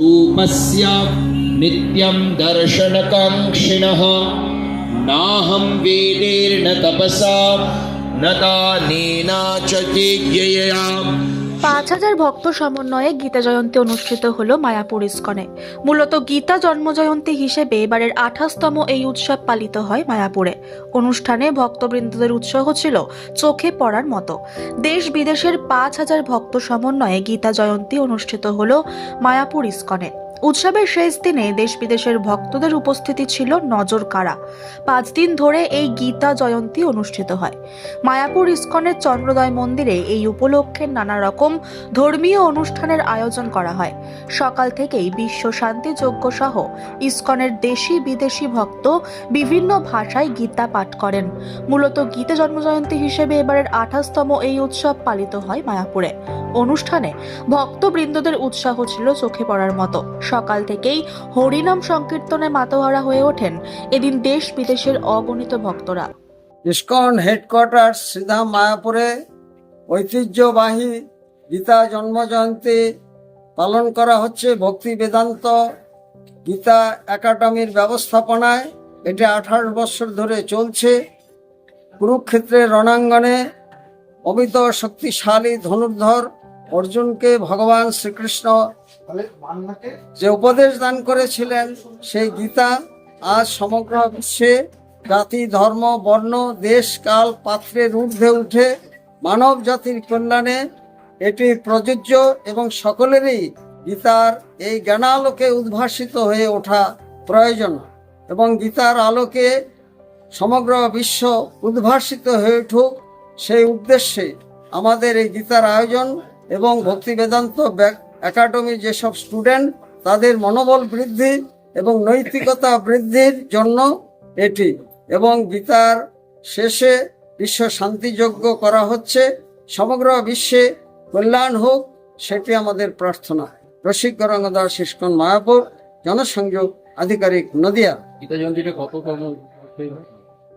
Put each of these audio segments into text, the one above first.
रूपस्य नित्यं दर्शनकाङ्क्षिणः। नाहं वेदेर्न तपसा न दानेना च यज्ञया পাঁচ হাজার ভক্ত সমন্বয়ে গীতা জয়ন্তী অনুষ্ঠিত হল মায়াপুর ইস্কনে। মূলত গীতা জন্মজয়ন্তী হিসেবে এবারের আঠাশতম এই উৎসব পালিত হয় মায়াপুরে। অনুষ্ঠানে ভক্তবৃন্দদের উৎসাহ ছিল চোখে পড়ার মতো। দেশ বিদেশের পাঁচ হাজার ভক্ত সমন্বয়ে গীতা জয়ন্তী অনুষ্ঠিত হল মায়াপুর ইস্কনে। উৎসবের শেষ দিনে দেশ বিদেশের ভক্তদের উপস্থিতি ছিল নজর কাড়া। পাঁচ দিন ধরে এই গীতা জয়ন্তী অনুষ্ঠিত হয়। মায়াপুর ইস্কনের চন্দ্রোদয় মন্দিরে এই উপলক্ষে নানা রকম ধর্মীয় অনুষ্ঠানের আয়োজন করা হয়। সকাল থেকেই বিশ্ব শান্তি যজ্ঞ সহ ইস্কনের দেশি বিদেশি ভক্ত বিভিন্ন ভাষায় গীতা পাঠ করেন। মূলত গীতা জন্মজয়ন্তী হিসেবে এবারের আঠাশতম এই উৎসব পালিত হয় মায়াপুরে। অনুষ্ঠানে ভক্তবৃন্দদের উৎসাহ ছিল চোখে পড়ার মতো। সকাল থেকেই হরিনাম সংকীর্তনে মাতোহারা হয়ে ওঠেন এদিন দেশ বিদেশের অগণিত ভক্তরা। ইস্কন হেডকোয়ার্টার, সিধা মায়াপুরে ঐতিহ্যবাহী গীতা জন্মজয়ন্তী পালন করা হচ্ছে ভক্তি বেদান্ত গীতা একাডেমির ব্যবস্থাপনায়। এটি আঠারো বছর ধরে চলছে। কুরুক্ষেত্রের রণাঙ্গনে অমিত শক্তিশালী ধনুর্ধর অর্জুনকে ভগবান শ্রীকৃষ্ণ যে উপদেশ দান করেছিলেন, সেই গীতা আজ সমগ্র বিশ্বে জাতি, ধর্ম, বর্ণ, দেশ, কাল পাত্রের ঊর্ধ্বে উঠে মানব জাতির কল্যাণে এটি প্রযোজ্য এবং সকলেরই গীতার এই জ্ঞানালোকে উদ্ভাসিত হয়ে ওঠা প্রয়োজন এবং গীতার আলোকে সমগ্র বিশ্ব উদ্ভাসিত হয়ে উঠুক সেই উদ্দেশ্যে আমাদের এই গীতার আয়োজন এবং ভক্তি বেদান্ত একাডেমি যেসব স্টুডেন্ট তাদের মনোবল বৃদ্ধি এবং নৈতিকতা বৃদ্ধির জন্য এটি এবং বিতার শেষে বিশ্ব শান্তিযোগ্য করা হচ্ছে সমগ্র বিশ্বে কল্যাণ হোক সেটি আমাদের প্রার্থনা। রসিক গরঙ্গদাস ইস্কন মায়াপুর জনসংযোগ আধিকারিক নদিয়া।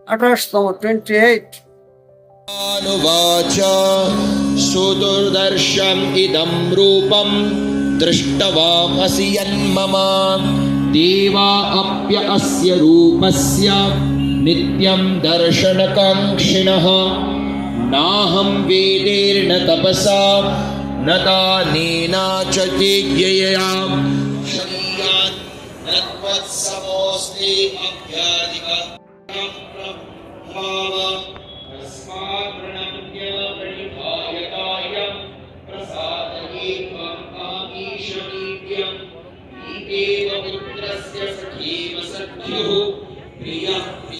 আঠাশতম টোয়েন্টি এইট सुदुर्दर्शम् इदं रूपं दृष्टवामसि यन्मम देवा अप्य अस्य रूपस्य नित्यं दर्शनकाङ्क्षिणः नाहं वेदेर्न तपसा न दानेना च यज्ञया शरीरात् तत्त्वत्समोऽस्ति अभ्याधिकः भाव तस्मात् सखी सख्यु प्रियः।